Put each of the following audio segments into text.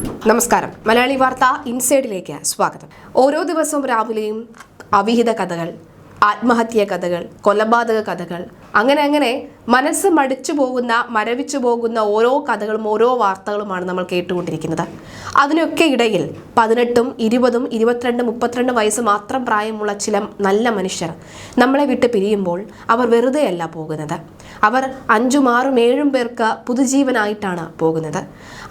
നമസ്കാരം. മലയാളി വാർത്ത ഇൻസൈഡിലേക്ക് സ്വാഗതം. ഓരോ ദിവസവും രാവിലെയും അവിഹിത കഥകൾ ആത്മഹത്യ കഥകൾ കൊലപാതക കഥകൾ അങ്ങനെ അങ്ങനെ മനസ്സ് മടിച്ചു പോകുന്ന മരവിച്ചു പോകുന്ന ഓരോ കഥകളും ഓരോ വാർത്തകളുമാണ് നമ്മൾ കേട്ടുകൊണ്ടിരിക്കുന്നത്. അതിനൊക്കെ ഇടയിൽ പതിനെട്ടും ഇരുപതും ഇരുപത്തിരണ്ട് മുപ്പത്തിരണ്ട് വയസ്സ് മാത്രം പ്രായമുള്ള ചില നല്ല മനുഷ്യർ നമ്മളെ വിട്ട് പിരിയുമ്പോൾ അവർ വെറുതെയല്ല പോകുന്നത്. അവർ അഞ്ചും ആറും ഏഴും പേർക്ക് പുതുജീവനായിട്ടാണ് പോകുന്നത്.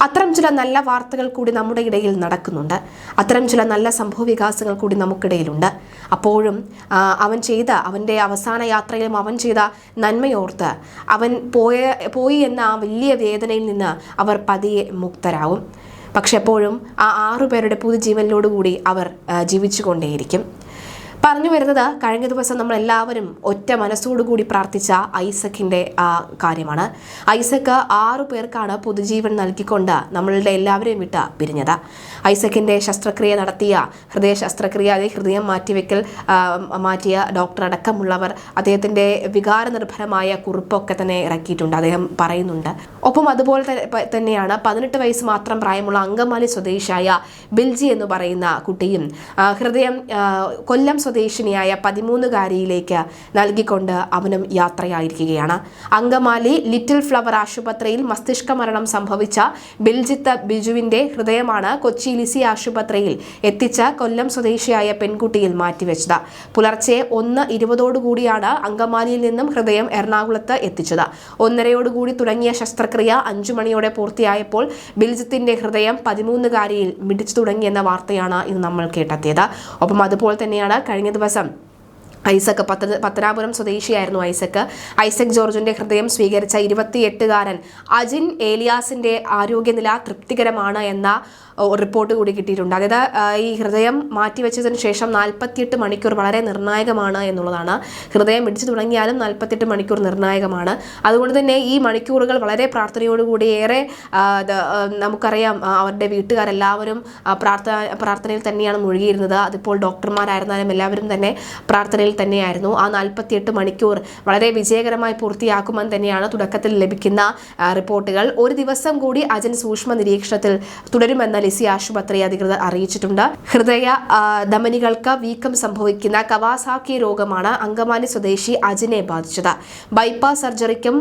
അത്തരം ചില നല്ല വാർത്തകൾ കൂടി നമ്മുടെ ഇടയിൽ നടക്കുന്നുണ്ട്. അത്തരം ചില നല്ല സംഭവ വികാസങ്ങൾ കൂടി നമുക്കിടയിലുണ്ട്. അപ്പോഴും അവൻ ചെയ്ത അവന്റെ അവസാന യാത്രയിലും അവൻ ചെയ്ത നന്മയോർത്ത് അവൻ പോയ പോയി എന്ന ആ വലിയ വേദനയിൽ നിന്ന് അവർ പതിയെ മുക്തരാകും. പക്ഷെ എപ്പോഴും ആ ആറു ആറുപേരുടെ പുതുജീവനിലോടുകൂടി അവർ ജീവിച്ചു ജീവിച്ചുകൊണ്ടേയിരിക്കും. പറഞ്ഞു വരുന്നത് കഴിഞ്ഞ ദിവസം നമ്മൾ എല്ലാവരും ഒറ്റ മനസ്സോടുകൂടി പ്രാർത്ഥിച്ച ഐസക്കിന്റെ ആ കാര്യമാണ്. ഐസക്ക് ആറു പേർക്കാണ് പൊതുജീവൻ നൽകിക്കൊണ്ട് നമ്മളുടെ എല്ലാവരെയും വിട്ട പിരിഞ്ഞത്. ഐസക്കിന്റെ ശസ്ത്രക്രിയ നടത്തിയ ഹൃദയ ശസ്ത്രക്രിയ അതേ ഹൃദയം മാറ്റിവെക്കൽ മാറ്റിയ ഡോക്ടർ അടക്കമുള്ളവർ അദ്ദേഹത്തിന്റെ വികാരനിർഭരമായ കുറിപ്പൊക്കെ തന്നെ ഇറക്കിയിട്ടുണ്ട് അദ്ദേഹം പറയുന്നുണ്ട്. ഒപ്പം അതുപോലെ തന്നെയാണ് പതിനെട്ട് വയസ്സ് മാത്രം പ്രായമുള്ള അങ്കമാലി സ്വദേശിയായ ബിൽജി എന്ന് പറയുന്ന കുട്ടിയും ഹൃദയം കൊല്ലം സ്വദേശിനിയായ പതിമൂന്നുകാരിയിലേക്ക് നൽകിക്കൊണ്ട് അവനും യാത്രയായിരിക്കുകയാണ്. അങ്കമാലി ലിറ്റിൽ ഫ്ലവർ ആശുപത്രിയിൽ മസ്തിഷ്ക മരണം സംഭവിച്ച ബിൽജിത്ത് ബിജുവിന്റെ ഹൃദയമാണ് കൊച്ചി ലിസി ആശുപത്രിയിൽ എത്തിച്ച കൊല്ലം സ്വദേശിയായ പെൺകുട്ടിയിൽ മാറ്റിവെച്ചത്. പുലർച്ചെ ഒന്ന് ഇരുപതോടുകൂടിയാണ് അങ്കമാലിയിൽ നിന്നും ഹൃദയം എറണാകുളത്ത് എത്തിച്ചത്. ഒന്നരയോടുകൂടി തുടങ്ങിയ ശസ്ത്രക്രിയ അഞ്ചു മണിയോടെ പൂർത്തിയായപ്പോൾ ബിൽജിത്തിന്റെ ഹൃദയം പതിമൂന്നുകാരിയിൽ മിടിച്ചു തുടങ്ങിയെന്ന വാർത്തയാണ് ഇന്ന് നമ്മൾ കേട്ടെത്തിയത് ഒപ്പം അതുപോലെ തന്നെയാണ് കഴിഞ്ഞ ദിവസം ഐസക് പത്ത പത്തനാപുരം സ്വദേശിയായിരുന്നു ഐസക് ഐസക് ജോർജിന്റെ ഹൃദയം സ്വീകരിച്ച ഇരുപത്തിയെട്ടുകാരൻ അജിൻ ഏലിയാസിന്റെ ആരോഗ്യനില തൃപ്തികരമാണ് എന്ന റിപ്പോർട്ട് കൂടി കിട്ടിയിട്ടുണ്ട്. അതായത് ഈ ഹൃദയം മാറ്റിവെച്ചതിന് ശേഷം നാൽപ്പത്തിയെട്ട് മണിക്കൂർ വളരെ നിർണായകമാണ് എന്നുള്ളതാണ്. ഹൃദയം ഇടിച്ചു തുടങ്ങിയാലും നാൽപ്പത്തെട്ട് മണിക്കൂർ നിർണായകമാണ്. അതുകൊണ്ട് തന്നെ ഈ മണിക്കൂറുകൾ വളരെ പ്രാർത്ഥനയോടുകൂടി ഏറെ നമുക്കറിയാം അവരുടെ വീട്ടുകാരെല്ലാവരും പ്രാർത്ഥന പ്രാർത്ഥനയിൽ തന്നെയാണ് മുഴുകിയിരുന്നത്. അതിപ്പോൾ ഡോക്ടർമാരായിരുന്നാലും എല്ലാവരും തന്നെ പ്രാർത്ഥനയിൽ തന്നെയായിരുന്നു. ആ നാൽപ്പത്തിയെട്ട് മണിക്കൂർ വളരെ വിജയകരമായി പൂർത്തിയാക്കുമെന്ന് തന്നെയാണ് തുടക്കത്തിൽ ലഭിക്കുന്ന റിപ്പോർട്ടുകൾ. ഒരു ദിവസം കൂടി അജൻ സൂക്ഷ്മ നിരീക്ഷണത്തിൽ തുടരുമെന്ന് ലിസി ആശുപത്രി അധികൃതർ അറിയിച്ചിട്ടുണ്ട്. ഹൃദയ ധമനികൾക്ക് വീക്കം സംഭവിക്കുന്ന കവാസാക്കി രോഗമാണ് അങ്കമാലി സ്വദേശി അജിനെ ബാധിച്ചത്. ബൈപ്പാസ് സർജറിക്കും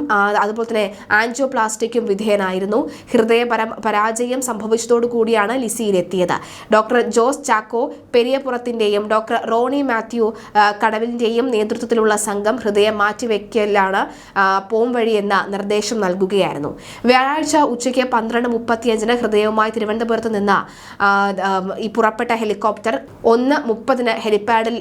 അതുപോലെ തന്നെ ആൻജിയോപ്ലാസ്റ്റിക്കും വിധേയനായിരുന്നു. ഹൃദയ പരം പരാജയം സംഭവിച്ചതോടുകൂടിയാണ് ലിസിയിലെത്തിയത്. ഡോക്ടർ ജോസ് ചാക്കോ പെരിയപുറത്തിന്റെയും ഡോക്ടർ റോണി മാത്യു ആ, കടവിന്റെയും നേതൃത്വത്തിലുള്ള സംഘം ഹൃദയം മാറ്റിവെക്കലാണ് ആ, പോം വഴി എന്ന നിർദ്ദേശം നൽകുകയായിരുന്നു. വ്യാഴാഴ്ച ഉച്ചയ്ക്ക് പന്ത്രണ്ട് മുപ്പത്തിയഞ്ചിന് ഹൃദയവുമായി തിരുവനന്തപുരത്ത് നിന്ന് ഈ പുറപ്പെട്ട ഹെലികോപ്റ്റർ ഒന്ന് മുപ്പതിന് ഹെലിപാഡിൽ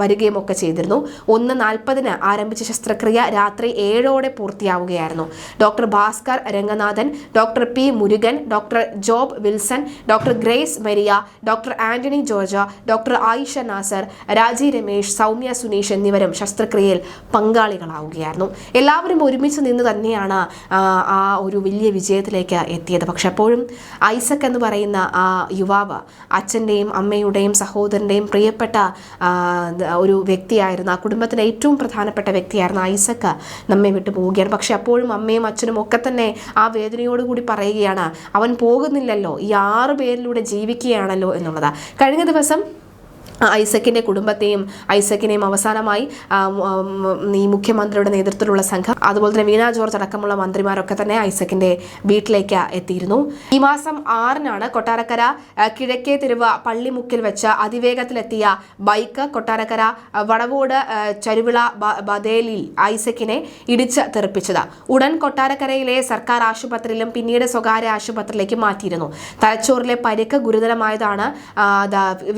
വരികയും ഒക്കെ ചെയ്തിരുന്നു. ഒന്ന് നാൽപ്പതിന് ആരംഭിച്ച ശസ്ത്രക്രിയ രാത്രി ഏഴോടെ പൂർത്തിയാവുകയായിരുന്നു. Doctor Bhaskar Ranganathan doctor P Murugan doctor Job Wilson doctor Grace Maria doctor Antony George doctor Ayisha Nasar Raji Ramesh Soumya Suneesh എന്നിവരും ശസ്ത്രക്രിയയിൽ പങ്കാളികളാവുകയായിരുന്നു. എല്ലാവരും ഒരുമിച്ച് നിന്ന് തന്നെയാണ് ആ, ഒരു വലിയ വിജയത്തിലേക്ക് എത്തിയത്. പക്ഷെ അപ്പോഴും ഐസക് എന്ന് പറയുന്ന ആ യുവാവ് അച്ഛന്റെയും അമ്മയുടെയും സഹോദരന്റെയും പ്രിയപ്പെട്ട ഒരു വ്യക്തിയായിരുന്നു. ആ കുടുംബത്തിലെ ഏറ്റവും പ്രധാനപ്പെട്ട വ്യക്തിയായിരുന്നു ഐസക് നമ്മെ വിട്ടു പോവുകയാണ്. പക്ഷെ അപ്പോഴും അമ്മയും അച്ഛനും ഒക്കെ തന്നെ ആ വേദനയോടുകൂടി പറയുകയാണ് അവൻ പോകുന്നില്ലല്ലോ. ഈ ആറ് പേരിലൂടെ ജീവിക്കുകയാണല്ലോ എന്നുള്ളത്. കഴിഞ്ഞ ദിവസം ആ, ഐസക്കിന്റെ കുടുംബത്തെയും ഐസക്കിനെയും അവസാനമായി ഈ മുഖ്യമന്ത്രിയുടെ നേതൃത്വത്തിലുള്ള സംഘം അതുപോലെ തന്നെ വീണ ജോർജ് അടക്കമുള്ള മന്ത്രിമാരൊക്കെ തന്നെ ഐസക്കിന്റെ വീട്ടിലേക്ക് എത്തിയിരുന്നു. ഈ മാസം ആറിനാണ് കൊട്ടാരക്കര കിഴക്കേ തിരുവ പള്ളിമുക്കിൽ വെച്ച് അതിവേഗത്തിലെത്തിയ ബൈക്ക് കൊട്ടാരക്കര വടവോട് ചരുവിള ബദേലിൽ ഐസക്കിനെ ഇടിച്ച് തെറിപ്പിച്ചത്. ഉടൻ കൊട്ടാരക്കരയിലെ സർക്കാർ ആശുപത്രിയിലും പിന്നീട് സ്വകാര്യ ആശുപത്രിയിലേക്ക് മാറ്റിയിരുന്നു. തലച്ചോറിലെ പരിക്ക് ഗുരുതരമായതാണ്.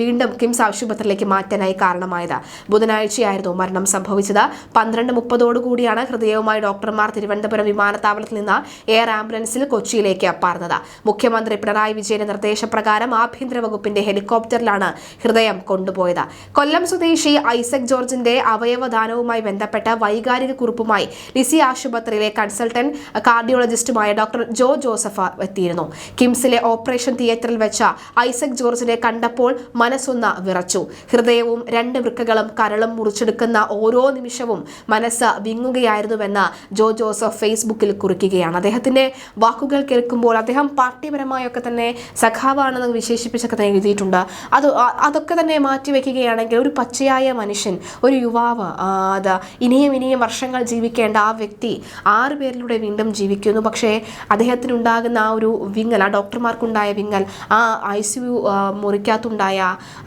വീണ്ടും കിംസ് ആശുപത്രിയിലേക്ക് മാറ്റാനായി കാരണമായത്. ബുധനാഴ്ചയായിരുന്നു മരണം സംഭവിച്ചത്. പന്ത്രണ്ട് മുപ്പതോടുകൂടിയാണ് ഹൃദയവുമായി ഡോക്ടർമാർ തിരുവനന്തപുരം വിമാനത്താവളത്തിൽ നിന്ന് എയർ ആംബുലൻസിൽ കൊച്ചിയിലേക്ക് പറഞ്ഞത് മുഖ്യമന്ത്രി പിണറായി വിജയന്റെ നിർദ്ദേശപ്രകാരം ആഭ്യന്തര വകുപ്പിന്റെ ഹെലികോപ്റ്ററിലാണ് ഹൃദയം കൊണ്ടുപോയത്. കൊല്ലം സ്വദേശി ഐസക് ജോർജിന്റെ അവയവദാനവുമായി ബന്ധപ്പെട്ട വൈകാരിക കുറിപ്പുമായി ലിസി ആശുപത്രിയിലെ കൺസൾട്ടന്റ് കാർഡിയോളജിസ്റ്റുമായ ഡോക്ടർ ജോ ജോസഫ് എത്തിയിരുന്നു. കിംസിലെ ഓപ്പറേഷൻ തിയേറ്ററിൽ വെച്ച ഐസക് ജോർജിനെ കണ്ടപ്പോൾ മനസ്സൊന്ന് വിറച്ചു. ഹൃദയവും രണ്ട് വൃക്കകളും കരളും മുറിച്ചെടുക്കുന്ന ഓരോ നിമിഷവും മനസ്സ് വിങ്ങുകയായിരുന്നുവെന്ന് ജോ ജോസഫ് ഫേസ്ബുക്കിൽ കുറിക്കുകയാണ്. അദ്ദേഹത്തിന്റെ വാക്കുകൾ കേൾക്കുമ്പോൾ അദ്ദേഹം പാർട്ടിപരമായൊക്കെ തന്നെ സഖാവാണെന്ന് വിശേഷിപ്പിച്ചൊക്കെ തന്നെ എഴുതിയിട്ടുണ്ട്. അത് അതൊക്കെ തന്നെ മാറ്റിവെക്കുകയാണെങ്കിൽ ഒരു പച്ചയായ മനുഷ്യൻ ഒരു യുവാവ് അത് ഇനിയും ഇനിയും വർഷങ്ങൾ ജീവിക്കേണ്ട ആ വ്യക്തി ആറ് പേരിലൂടെ വീണ്ടും ജീവിക്കുന്നു. പക്ഷേ അദ്ദേഹത്തിനുണ്ടാകുന്ന ആ ഒരു വിങ്ങൽ ആ ഡോക്ടർമാർക്കുണ്ടായ വിങ്ങൽ ആ ഐ സി യു മുറിക്കകത്തുണ്ടായ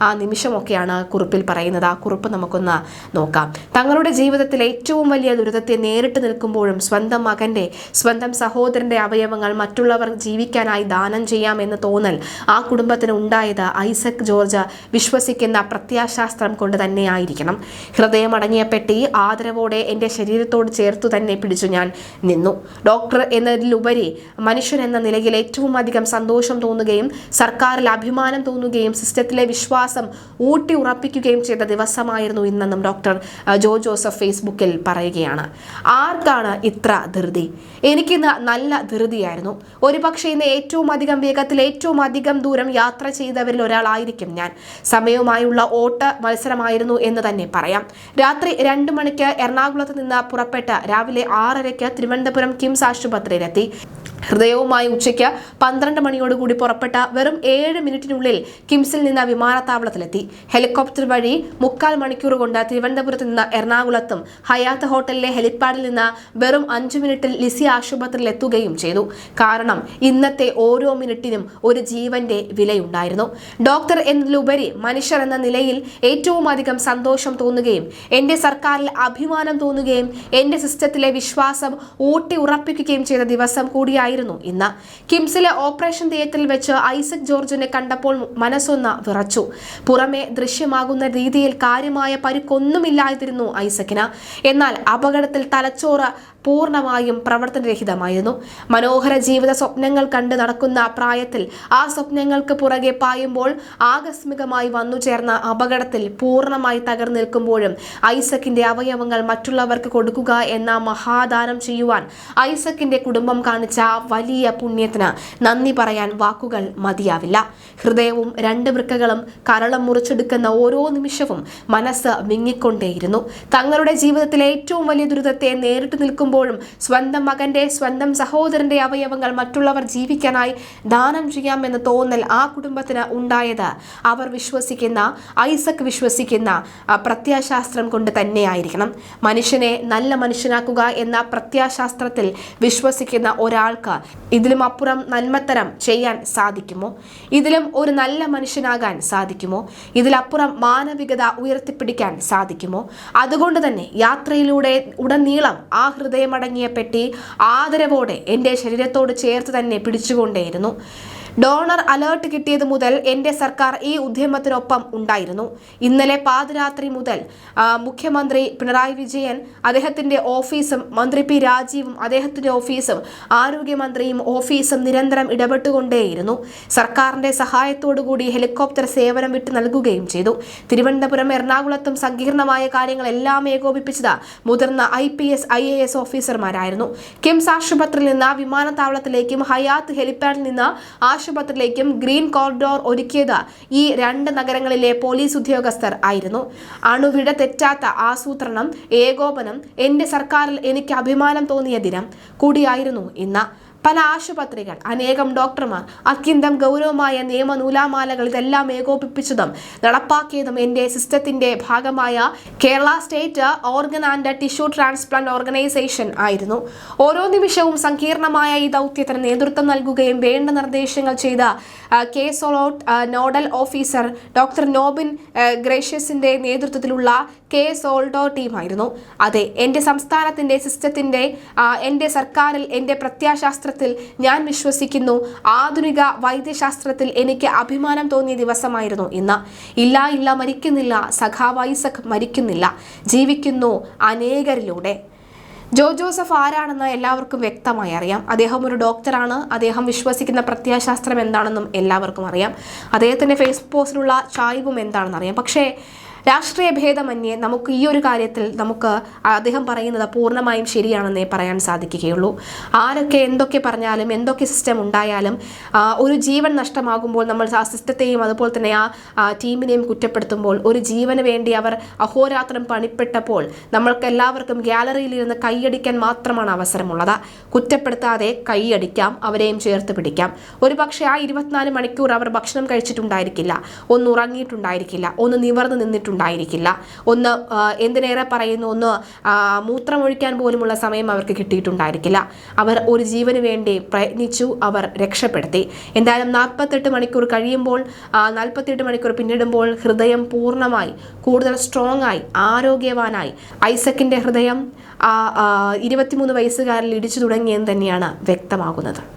ആ നിമിഷമൊക്കെയാണ് കുറിപ്പിൽ പറയുന്നത്. ആ കുറിപ്പ് നമുക്കൊന്ന് നോക്കാം. തങ്ങളുടെ ജീവിതത്തിൽ ഏറ്റവും വലിയ ദുരിതത്തെ നേരിട്ട് നിൽക്കുമ്പോഴും സ്വന്തം മകന്റെ സ്വന്തം സഹോദരന്റെ അവയവങ്ങൾ മറ്റുള്ളവർ ജീവിക്കാനായി ദാനം ചെയ്യാമെന്ന് തോന്നൽ ആ കുടുംബത്തിന് ഉണ്ടായത് ഐസക് ജോർജ് വിശ്വസിക്കുന്ന പ്രത്യാശാസ്ത്രം കൊണ്ട് തന്നെയായിരിക്കണം. ഹൃദയമടങ്ങിയ പെട്ടി ആദരവോടെ എന്റെ ശരീരത്തോട് ചേർത്തു തന്നെ പിടിച്ചു ഞാൻ നിന്നു. ഡോക്ടർ എന്നതിലുപരി മനുഷ്യൻ എന്ന നിലയിൽ ഏറ്റവും അധികം സന്തോഷം തോന്നുകയും സർക്കാരിൽ അഭിമാനം തോന്നുകയും സിസ്റ്റത്തിലെ വിശ്വാസം ഊട്ടി ഉറപ്പിക്കുകയും ചെയ്ത ദിവസമായിരുന്നു ഇന്നെന്നും ഡോക്ടർ ജോ ജോസഫ് ഫേസ്ബുക്കിൽ പറയുകയാണ്. ആർക്കാണ് ഇത്ര ധൃതി? എനിക്കിന്ന് നല്ല ധൃതിയായിരുന്നു. ഒരുപക്ഷെ ഇന്ന് ഏറ്റവും അധികം വേഗത്തിൽ ഏറ്റവും അധികം ദൂരം യാത്ര ചെയ്തവരിൽ ഒരാളായിരിക്കും ഞാൻ. സമയവുമായുള്ള ഓട്ട മത്സരമായിരുന്നു എന്ന് തന്നെ പറയാം. രാത്രി രണ്ട് മണിക്ക് എറണാകുളത്ത് നിന്ന് പുറപ്പെട്ട് രാവിലെ ആറരയ്ക്ക് തിരുവനന്തപുരം കിംസ് ആശുപത്രിയിലെത്തി. ഹൃദയവുമായി ഉച്ചയ്ക്ക് പന്ത്രണ്ട് മണിയോടുകൂടി പുറപ്പെട്ട വെറും ഏഴ് മിനിറ്റിനുള്ളിൽ കിംസിൽ നിന്ന് വിമാനത്താവളത്തിലെത്തി. ഹെലികോപ്റ്റർ വഴി മുക്കാൽ മണിക്കൂർ കൊണ്ട് തിരുവനന്തപുരത്ത് നിന്ന് എറണാകുളത്തും ഹയാത്ത് ഹോട്ടലിലെ ഹെലിപ്പാഡിൽ നിന്ന് വെറും അഞ്ചു മിനിറ്റിൽ ലിസി ആശുപത്രിയിൽ എത്തുകയും ചെയ്തു. കാരണം ഇന്നത്തെ ഓരോ മിനിറ്റിനും ഒരു ജീവന്റെ വിലയുണ്ടായിരുന്നു. ഡോക്ടർ എന്നതിലുപരി മനുഷ്യർ എന്ന നിലയിൽ ഏറ്റവും അധികം സന്തോഷം തോന്നുകയും എന്റെ സർക്കാരിൽ അഭിമാനം തോന്നുകയും എന്റെ സിസ്റ്റത്തിലെ വിശ്വാസം ഊട്ടി ഉറപ്പിക്കുകയും ചെയ്ത ദിവസം കൂടിയായിരുന്നു ഇന്ന്. കിംസിലെ ഓപ്പറേഷൻ തിയേറ്ററിൽ വെച്ച് ഐസക് ജോർജിനെ കണ്ടപ്പോൾ മനസ്സൊന്ന് വിറച്ചു. പുറമെ ദൃശ്യമാകുന്ന രീതിയിൽ കാര്യമായ പരുക്കൊന്നുമില്ലായിരുന്നു ഐസക്കിന്. എന്നാൽ അപകടത്തിൽ തലച്ചോറ് പൂർണമായും പ്രവർത്തനരഹിതമായിരുന്നു. മനോഹര ജീവിത സ്വപ്നങ്ങൾ കണ്ട് നടക്കുന്ന പ്രായത്തിൽ ആ സ്വപ്നങ്ങൾക്ക് പുറകെ പായുമ്പോൾ ആകസ്മികമായി വന്നു ചേർന്ന അപകടത്തിൽ പൂർണമായി തകർന്നു നിൽക്കുമ്പോഴും ഐസക്കിന്റെ അവയവങ്ങൾ മറ്റുള്ളവർക്ക് കൊടുക്കുക എന്ന മഹാദാനം ചെയ്യുവാൻ ഐസക്കിന്റെ കുടുംബം കാണിച്ച വലിയ പുണ്യത്തിന് നന്ദി പറയാൻ വാക്കുകൾ മതിയാവില്ല. ഹൃദയവും രണ്ട് വൃക്കകളും കരളം മുറിച്ചെടുക്കുന്ന ഓരോ നിമിഷവും മനസ്സ് വിങ്ങിക്കൊണ്ടേയിരുന്നു. തങ്ങളുടെ ജീവിതത്തിലെ ഏറ്റവും വലിയ ദുരിതത്തെ നേരിട്ട് നിൽക്കുമ്പോഴും സ്വന്തം മകന്റെ സ്വന്തം സഹോദരന്റെ അവയവങ്ങൾ മറ്റുള്ളവർ ജീവിക്കാനായി ദാനം ചെയ്യാമെന്ന് തോന്നൽ ആ കുടുംബത്തിന് ഉണ്ടായത്. അവർ വിശ്വസിക്കുന്ന ഐസക് വിശ്വസിക്കുന്ന പ്രത്യാശാസ്ത്രം കൊണ്ട് തന്നെയായിരിക്കണം. മനുഷ്യനെ നല്ല മനുഷ്യനാക്കുക എന്ന പ്രത്യാശാസ്ത്രത്തിൽ വിശ്വസിക്കുന്ന ഒരാൾക്ക് ഇതിലും അപ്പുറം നന്മത്തരം ചെയ്യാൻ സാധിക്കുമോ? ഇതിലും ഒരു നല്ല മനുഷ്യനാകാൻ സാധിക്കുമോ? ഇതിലപ്പുറം മാനവികത ഉയർത്തിപ്പിടിക്കാൻ സാധിക്കുമോ? അതുകൊണ്ട് തന്നെ യാത്രയിലൂടെ ഉടനീളം ആ ഹൃദയമടങ്ങിയ പെട്ടി ആദരവോടെ എന്റെ ശരീരത്തോട് ചേർത്ത് തന്നെ പിടിച്ചുകൊണ്ടേയിരുന്നു. ഡോണർ അലേർട്ട് കിട്ടിയത് മുതൽ എന്റെ സർക്കാർ ഈ ഉദ്യമത്തിനൊപ്പം ഉണ്ടായിരുന്നു. ഇന്നലെ പാതിരാത്രി മുതൽ മുഖ്യമന്ത്രി പിണറായി വിജയൻ അദ്ദേഹത്തിന്റെ ഓഫീസും മന്ത്രി പി രാജീവും അദ്ദേഹത്തിന്റെ ഓഫീസും ആരോഗ്യമന്ത്രിയും ഓഫീസും നിരന്തരം ഇടപെട്ടുകൊണ്ടേയിരുന്നു. സർക്കാരിന്റെ സഹായത്തോടുകൂടി ഹെലികോപ്റ്റർ സേവനം വിട്ടു നൽകുകയും ചെയ്തു. തിരുവനന്തപുരം എറണാകുളത്തും സങ്കീർണമായ കാര്യങ്ങളെല്ലാം ഏകോപിപ്പിച്ചത് മുതിർന്ന I P S I A S ഓഫീസർമാരായിരുന്നു. KIMS ആശുപത്രിയിൽ നിന്ന് വിമാനത്താവളത്തിലേക്കും ഹയാത്ത് ഹെലിപാഡിൽ നിന്ന് ആശുപത്രിയിലേക്കും ഗ്രീൻ കോറിഡോർ ഒരുക്കിയത് ഈ രണ്ട് നഗരങ്ങളിലെ പോലീസ് ഉദ്യോഗസ്ഥർ ആയിരുന്നു. അണുവിട തെറ്റാത്ത ആസൂത്രണം ഏകോപനം എന്റെ സർക്കാരിൽ എനിക്ക് അഭിമാനം തോന്നിയ ദിനം കൂടിയായിരുന്നു ഇന്ന്. പല ആശുപത്രികൾ അനേകം ഡോക്ടർമാർ അത്യന്തം ഗൗരവമായ നിയമ നൂലാമാലകൾ ഇതെല്ലാം ഏകോപിപ്പിച്ചതും നടപ്പാക്കിയതും എന്റെ സിസ്റ്റത്തിന്റെ ഭാഗമായ Kerala state organ and tissue transplant organisation ആയിരുന്നു. ഓരോ നിമിഷവും സങ്കീർണമായ ഈ ദൗത്യത്തിന് നേതൃത്വം നൽകുകയും വേണ്ട നിർദ്ദേശങ്ങൾ ചെയ്ത K സോളോട്ട് nodal officer doctor Nobin ഗ്രേഷ്യസിന്റെ നേതൃത്വത്തിലുള്ള കെ സോൾഡോ ടീമായിരുന്നു. അതെ എന്റെ സംസ്ഥാനത്തിന്റെ സിസ്റ്റത്തിന്റെ എന്റെ സർക്കാരിൽ എന്റെ പ്രത്യാശാസ്ത്രത്തിൽ ഞാൻ വിശ്വസിക്കുന്നു. ആധുനിക വൈദ്യശാസ്ത്രത്തിൽ എനിക്ക് അഭിമാനം തോന്നിയ ദിവസമായിരുന്നു ഇന്ന്. ഇല്ല ഇല്ല മരിക്കുന്നില്ല. സഖാവൈസഖ് മരിക്കുന്നില്ല. ജീവിക്കുന്നു അനേകരിലൂടെ. ജോ ജോസഫ് ആരാണെന്ന് എല്ലാവർക്കും വ്യക്തമായി അറിയാം. അദ്ദേഹം ഒരു ഡോക്ടറാണ്. അദ്ദേഹം വിശ്വസിക്കുന്ന പ്രത്യാശാസ്ത്രം എന്താണെന്നും എല്ലാവർക്കും അറിയാം. അദ്ദേഹത്തിന്റെ ഫേസ്ബുക്ക് പോസ്റ്റിലുള്ള ചായ്വും എന്താണെന്ന് അറിയാം പക്ഷേ രാഷ്ട്രീയ ഭേദമന്യേ നമുക്ക് ഈ ഒരു കാര്യത്തിൽ നമുക്ക് അദ്ദേഹം പറയുന്നത് പൂർണമായും ശരിയാണെന്നേ പറയാൻ സാധിക്കുകയുള്ളൂ. ആരൊക്കെ എന്തൊക്കെ പറഞ്ഞാലും എന്തൊക്കെ സിസ്റ്റം ഉണ്ടായാലും ഒരു ജീവൻ നഷ്ടമാകുമ്പോൾ നമ്മൾ ആ സിസ്റ്റത്തെയും അതുപോലെ തന്നെ ആ ടീമിനെയും കുറ്റപ്പെടുത്തുമ്പോൾ ഒരു ജീവന് വേണ്ടി അവർ അഹോരാത്രം പണിപ്പെട്ടപ്പോൾ നമ്മൾക്ക് എല്ലാവർക്കും ഗ്യാലറിയിൽ ഇരുന്ന് കൈയടിക്കാൻ മാത്രമാണ് അവസരമുള്ളത്. കുറ്റപ്പെടുത്താതെ കൈയടിക്കാം അവരെയും ചേർത്ത് പിടിക്കാം. ഒരു പക്ഷേ ആ ഇരുപത്തിനാല് മണിക്കൂർ അവർ ഭക്ഷണം കഴിച്ചിട്ടുണ്ടായിരിക്കില്ല ഒന്ന് ഉറങ്ങിയിട്ടുണ്ടായിരിക്കില്ല ഒന്ന് നിവർന്ന് നിന്നിട്ടുണ്ടായിരിക്കില്ല ഒന്ന് എന്തിനേറെ പറയുന്നു? ഒന്ന് മൂത്രമൊഴിക്കാൻ പോലുമുള്ള സമയം അവർക്ക് കിട്ടിയിട്ടുണ്ടായിരിക്കില്ല. അവർ ഒരു ജീവന് വേണ്ടി പ്രയത്നിച്ചു അവർ രക്ഷപ്പെടുത്തി. എന്തായാലും നാൽപ്പത്തെട്ട് മണിക്കൂർ കഴിയുമ്പോൾ നാൽപ്പത്തെട്ട് മണിക്കൂർ പിന്നിടുമ്പോൾ ഹൃദയം പൂർണമായി കൂടുതൽ സ്ട്രോങ് ആയി ആരോഗ്യവാനായി. ഐസക്കിന്റെ ഹൃദയം ഇരുപത്തിമൂന്ന് വയസ്സുകാരിൽ ഇടിച്ചു തുടങ്ങിയെന്ന് തന്നെയാണ് വ്യക്തമാകുന്നത്.